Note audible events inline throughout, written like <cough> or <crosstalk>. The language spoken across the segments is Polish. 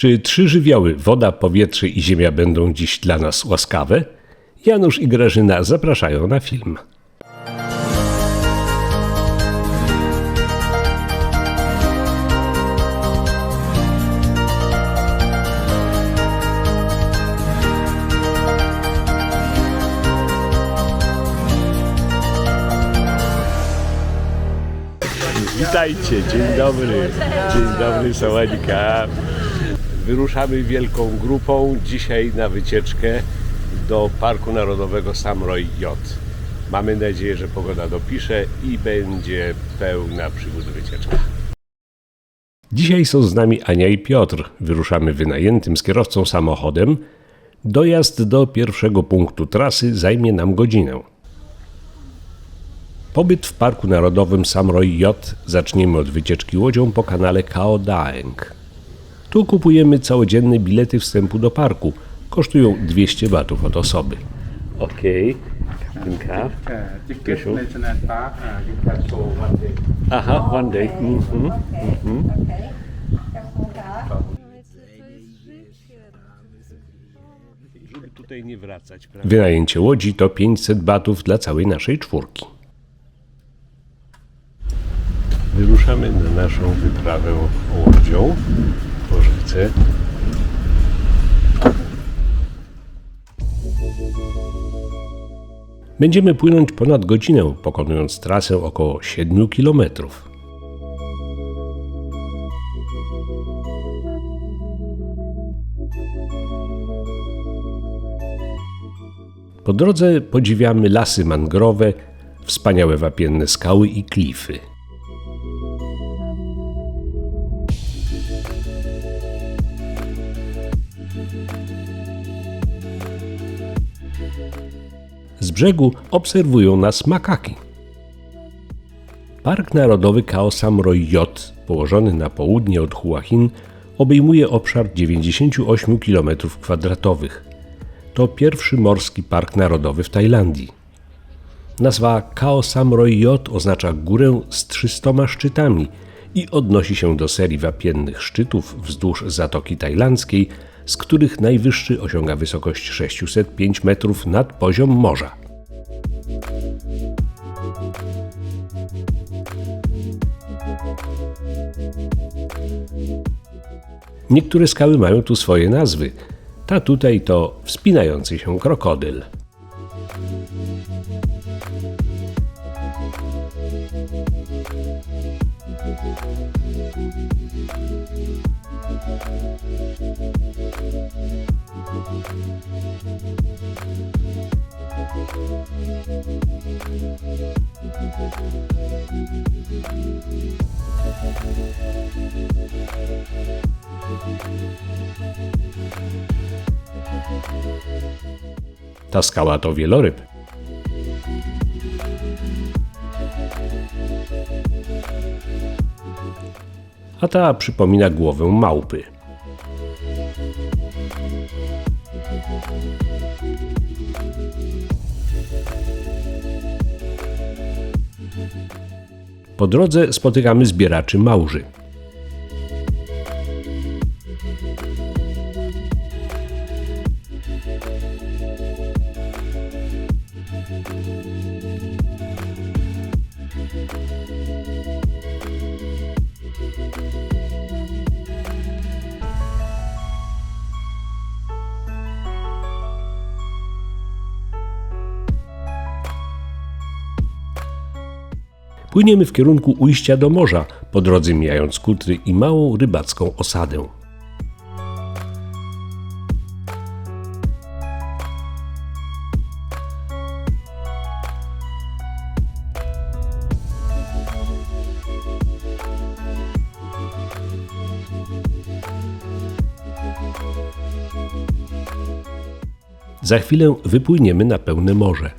Czy trzy żywioły woda, powietrze i ziemia będą dziś dla nas łaskawe? Janusz i Grażyna zapraszają na film. Witajcie, dzień dobry. Dzień dobry, Sałanika. Wyruszamy wielką grupą dzisiaj na wycieczkę do Parku Narodowego Samroy J. Mamy nadzieję, że pogoda dopisze i będzie pełna przygód wycieczka. Dzisiaj są z nami Ania i Piotr. Wyruszamy wynajętym z kierowcą samochodem. Dojazd do pierwszego punktu trasy zajmie nam godzinę. Pobyt w Parku Narodowym Samroy J zaczniemy od wycieczki łodzią po kanale Khao Daeng. Tu kupujemy całodzienne bilety wstępu do parku. Kosztują 200 batów od osoby. Okej. Okay. Guten Aha, one day. Mm -hmm. Mm -hmm. Tutaj nie wracać, prawda? Wynajęcie łodzi to 500 batów dla całej naszej czwórki. Wyruszamy na naszą wyprawę łodzią rzece. Będziemy płynąć ponad godzinę, pokonując trasę około 7 kilometrów. Po drodze podziwiamy lasy mangrowe, wspaniałe wapienne skały i klify. Z brzegu obserwują nas makaki. Park Narodowy Khao Samroy J, położony na południe od Hua obejmuje obszar 98 km2. To pierwszy morski park narodowy w Tajlandii. Nazwa Khao Samroy J oznacza górę z 300 szczytami i odnosi się do serii wapiennych szczytów wzdłuż Zatoki Tajlandzkiej, z których najwyższy osiąga wysokość 605 metrów nad poziom morza. Niektóre skały mają tu swoje nazwy. Ta tutaj to wspinający się krokodyl. Ta skała to wieloryb. A ta przypomina głowę małpy. Po drodze spotykamy zbieraczy małży. Płyniemy w kierunku ujścia do morza, po drodze mijając kutry i małą rybacką osadę. Za chwilę wypłyniemy na pełne morze.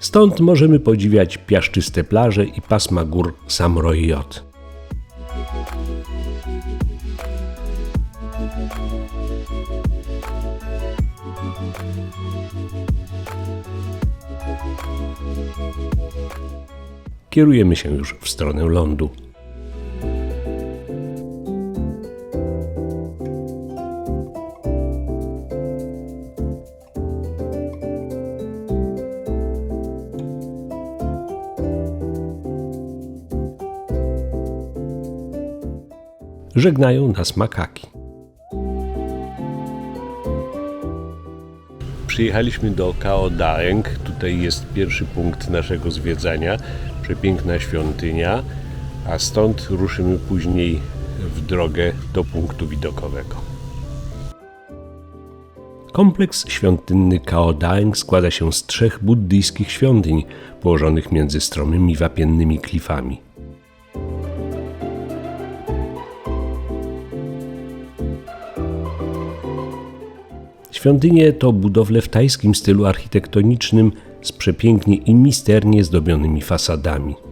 Stąd możemy podziwiać piaszczyste plaże i pasma gór Samroy Kierujemy się już w stronę lądu. Żegnają nas makaki. Przyjechaliśmy do Kao Daeng. Tutaj jest pierwszy punkt naszego zwiedzania. Przepiękna świątynia, a stąd ruszymy później w drogę do punktu widokowego. Kompleks świątynny Kao Daeng składa się z trzech buddyjskich świątyń położonych między stromymi wapiennymi klifami. Świątynie to budowle w tajskim stylu architektonicznym z przepięknie i misternie zdobionymi fasadami.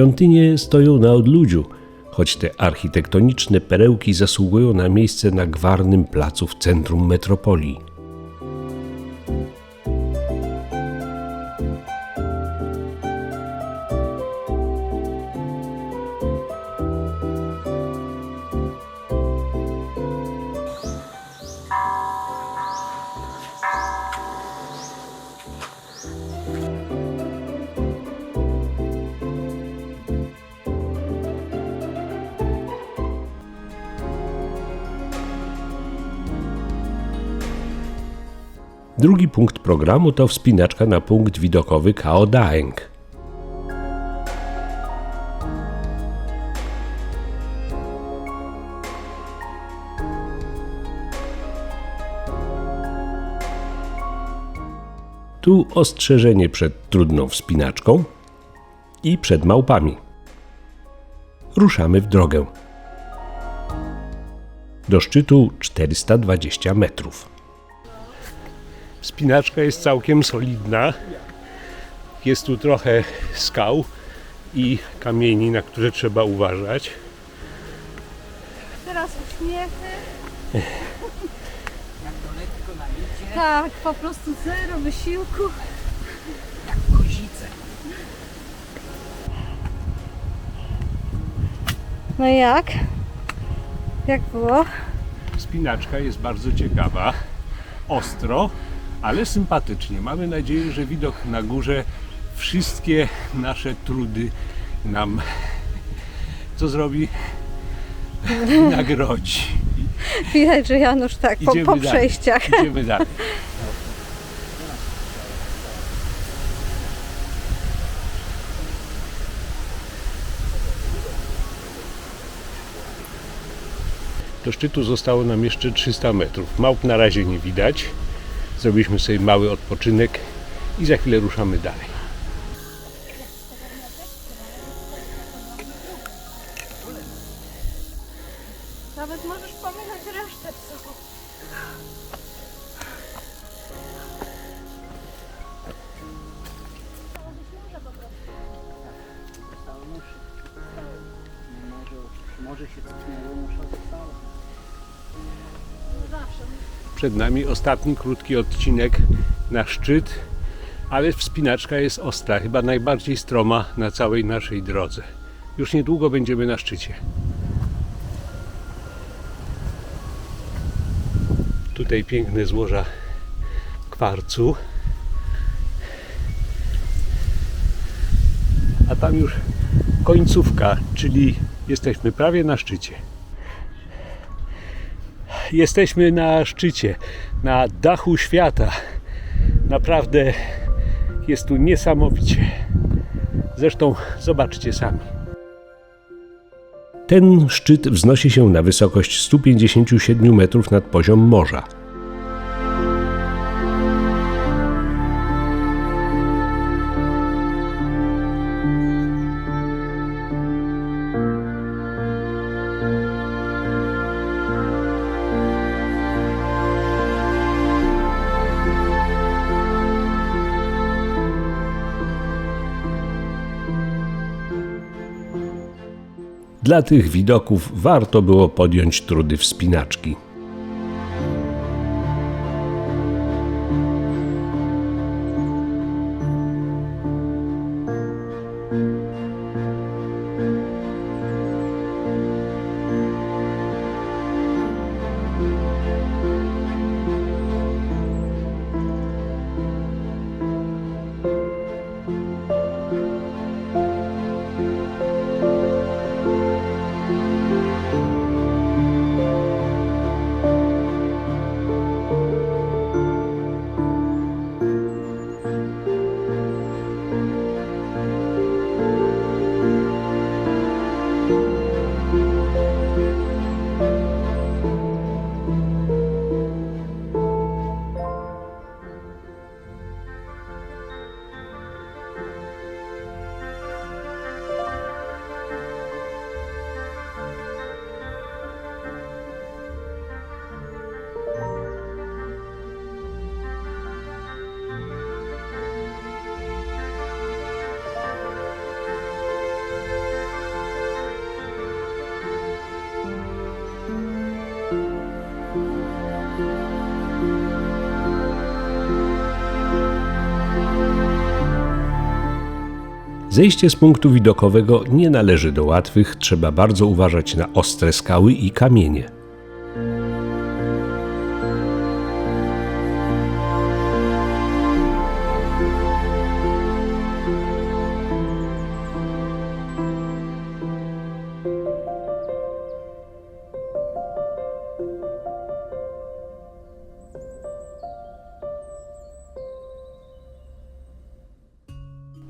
Świątynie stoją na odludziu, choć te architektoniczne perełki zasługują na miejsce na gwarnym placu w centrum metropolii. Drugi punkt programu to wspinaczka na punkt widokowy Kao Daeng. Tu ostrzeżenie przed trudną wspinaczką i przed małpami. Ruszamy w drogę. Do szczytu 420 metrów. Spinaczka jest całkiem solidna. Jest tu trochę skał i kamieni, na które trzeba uważać. Teraz uśmiechy. Tak, po prostu zero wysiłku. No i jak? Jak było? Spinaczka jest bardzo ciekawa, ostro, ale sympatycznie. Mamy nadzieję, że widok na górze wszystkie nasze trudy nam co zrobi? <laughs> Nagrodzi. Widać, że Janusz tak, po, po dalej. przejściach. Idziemy dalej. Do szczytu zostało nam jeszcze 300 metrów. Małp na razie nie widać. Zrobiliśmy sobie mały odpoczynek i za chwilę ruszamy dalej. Przed nami ostatni krótki odcinek na szczyt, ale wspinaczka jest ostra, chyba najbardziej stroma na całej naszej drodze. Już niedługo będziemy na szczycie. Tutaj piękne złoża kwarcu. A tam już końcówka, czyli jesteśmy prawie na szczycie. Jesteśmy na szczycie, na dachu świata. Naprawdę jest tu niesamowicie. Zresztą zobaczcie sami. Ten szczyt wznosi się na wysokość 157 metrów nad poziom morza. Dla tych widoków warto było podjąć trudy wspinaczki. Zejście z punktu widokowego nie należy do łatwych, trzeba bardzo uważać na ostre skały i kamienie.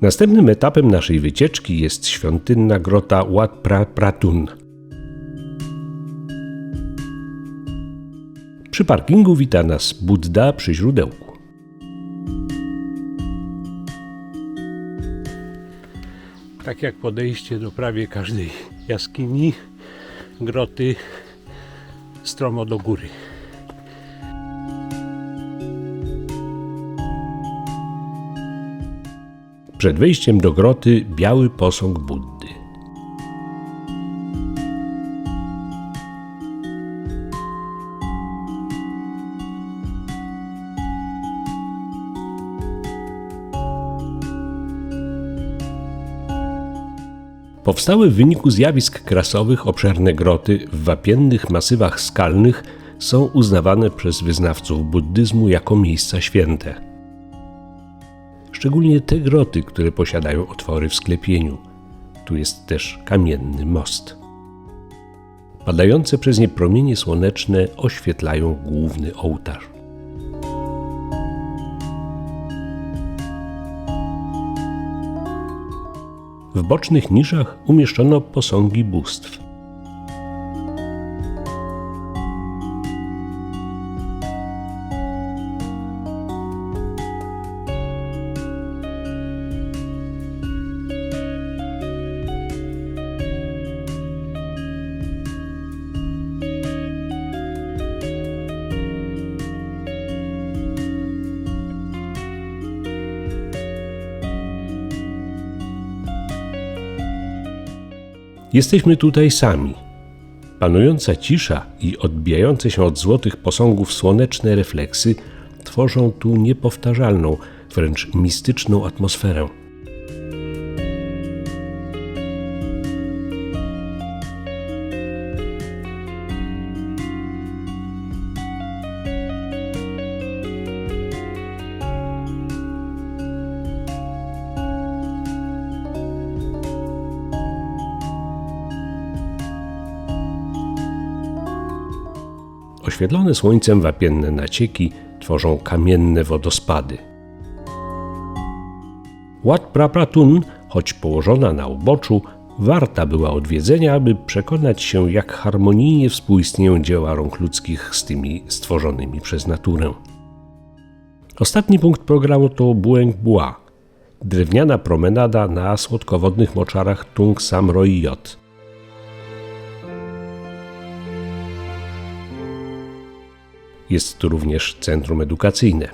Następnym etapem naszej wycieczki jest świątynna grota Wat Pra Pratun. Przy parkingu wita nas Buddha przy źródełku. Tak jak podejście do prawie każdej jaskini, groty, stromo do góry. Przed wejściem do groty biały posąg Buddy. Powstałe w wyniku zjawisk krasowych obszerne groty w wapiennych masywach skalnych są uznawane przez wyznawców buddyzmu jako miejsca święte szczególnie te groty, które posiadają otwory w sklepieniu. Tu jest też kamienny most. Padające przez nie promienie słoneczne oświetlają główny ołtarz. W bocznych niszach umieszczono posągi bóstw. Jesteśmy tutaj sami. Panująca cisza i odbijające się od złotych posągów słoneczne refleksy tworzą tu niepowtarzalną, wręcz mistyczną atmosferę. Oświetlone słońcem wapienne nacieki tworzą kamienne wodospady. Wat Prapratun, choć położona na uboczu, warta była odwiedzenia, aby przekonać się, jak harmonijnie współistnieją dzieła rąk ludzkich z tymi stworzonymi przez naturę. Ostatni punkt programu to Bueng Bua, drewniana promenada na słodkowodnych moczarach Tung Sam Roi Jest tu również centrum edukacyjne.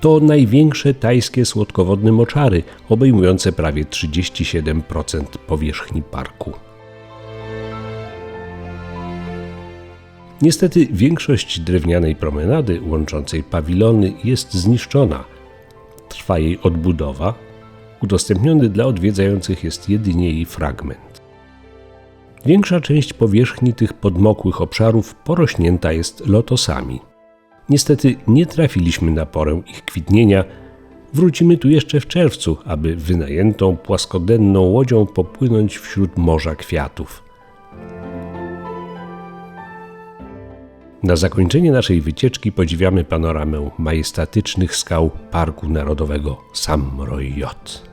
To największe tajskie słodkowodne moczary, obejmujące prawie 37% powierzchni parku. Niestety większość drewnianej promenady łączącej pawilony jest zniszczona. Trwa jej odbudowa. Udostępniony dla odwiedzających jest jedynie jej fragment. Większa część powierzchni tych podmokłych obszarów porośnięta jest lotosami. Niestety nie trafiliśmy na porę ich kwitnienia. Wrócimy tu jeszcze w czerwcu, aby wynajętą płaskodenną łodzią popłynąć wśród morza kwiatów. Na zakończenie naszej wycieczki podziwiamy panoramę majestatycznych skał Parku Narodowego Sam Roi Yot.